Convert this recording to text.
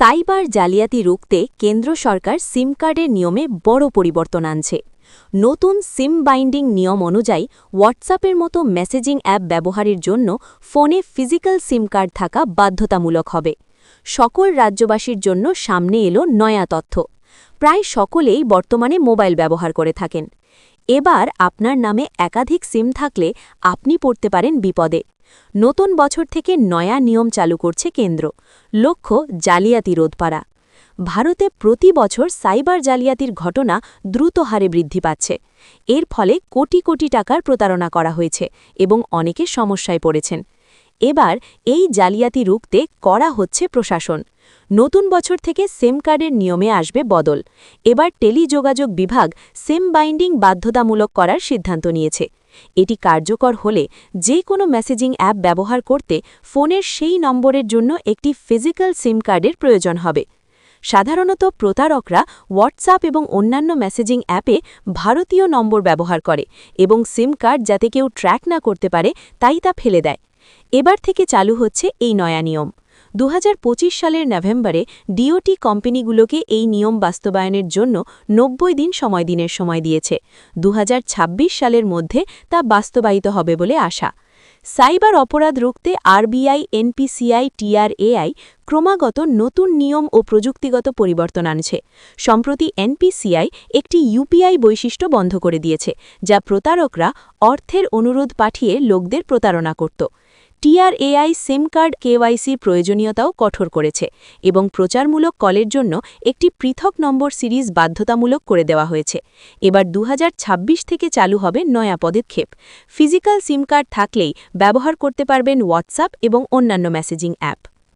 Cyber জালিয়াতি রুখতে কেন্দ্র সরকার সিম কার্ডের নিয়মে বড় পরিবর্তন আনছে। নতুন সিম বাইন্ডিং নিয়ম অনুযায়ী হোয়াটসঅ্যাপের মতো মেসেজিং অ্যাপ ব্যবহারের জন্য ফোনে ফিজিক্যাল সিম কার্ড থাকা বাধ্যতামূলক হবে। সকল রাজ্যবাসীর জন্য সামনে এলো নয়া তথ্য। প্রায় সকলেই বর্তমানে মোবাইল ব্যবহার করে থাকেন। এবার আপনার নামে একাধিক সিম থাকলে আপনি পড়তে পারেন বিপদে। নতুন বছর থেকে নয়া নিয়ম চালু করছে কেন্দ্র। লক্ষ্য, জালিয়াতি রোধপাড়া। ভারতে প্রতি বছর সাইবার জালিয়াতির ঘটনা দ্রুত হারে বৃদ্ধি পাচ্ছে। এর ফলে কোটি কোটি টাকার প্রতারণা করা হয়েছে এবং অনেকে সমস্যায় পড়েছেন। এবার এই জালিয়াতি রুখতে করা হচ্ছে প্রশাসন। নতুন বছর থেকে সিম কার্ডের নিয়মে আসবে বদল। এবার টেলিযোগাযোগ বিভাগ সিম বাইন্ডিং বাধ্যতামূলক করার সিদ্ধান্ত নিয়েছে। এটি কার্যকর হলে যে কোনো মেসেজিং অ্যাপ ব্যবহার করতে ফোনের সেই নম্বরের জন্য একটি ফিজিক্যাল সিম কার্ডের প্রয়োজন হবে। সাধারণত প্রতারকরা হোয়াটসঅ্যাপ এবং অন্যান্য মেসেজিং অ্যাপে ভারতীয় নম্বর ব্যবহার করে এবং সিম কার্ড যাতে কেউ ট্র্যাক না করতে পারে তাই তা ফেলে দেয়। এবার থেকে চালু হচ্ছে এই নয়া নিয়ম। দু হাজার পঁচিশ সালের নভেম্বরে ডিওটি কোম্পানিগুলোকে এই নিয়ম বাস্তবায়নের জন্য নব্বই দিন সময় দিনের সময় দিয়েছে। দু হাজার ছাব্বিশ সালের মধ্যে তা বাস্তবায়িত হবে বলে আশা। সাইবার অপরাধ রুখতে আরবিআই এনপিসিআই টিআরএআই ক্রমাগত নতুন নিয়ম ও প্রযুক্তিগত পরিবর্তন আনছে। সম্প্রতি এনপিসিআই একটি ইউপিআই বৈশিষ্ট্য বন্ধ করে দিয়েছে, যা প্রতারকরা অর্থের অনুরোধ পাঠিয়ে লোকদের প্রতারণা করত। টিআরএআই সিম কার্ড কেওয়াইসির প্রয়োজনীয়তাও কঠোর করেছে এবং প্রচারমূলক কলের জন্য একটি পৃথক নম্বর সিরিজ বাধ্যতামূলক করে দেওয়া হয়েছে। এবার দু হাজার ছাব্বিশ থেকে চালু হবে নয়া পদক্ষেপ। ফিজিক্যাল সিম কার্ড থাকলেই ব্যবহার করতে পারবেন হোয়াটসঅ্যাপ এবং অন্যান্য মেসেজিং অ্যাপ।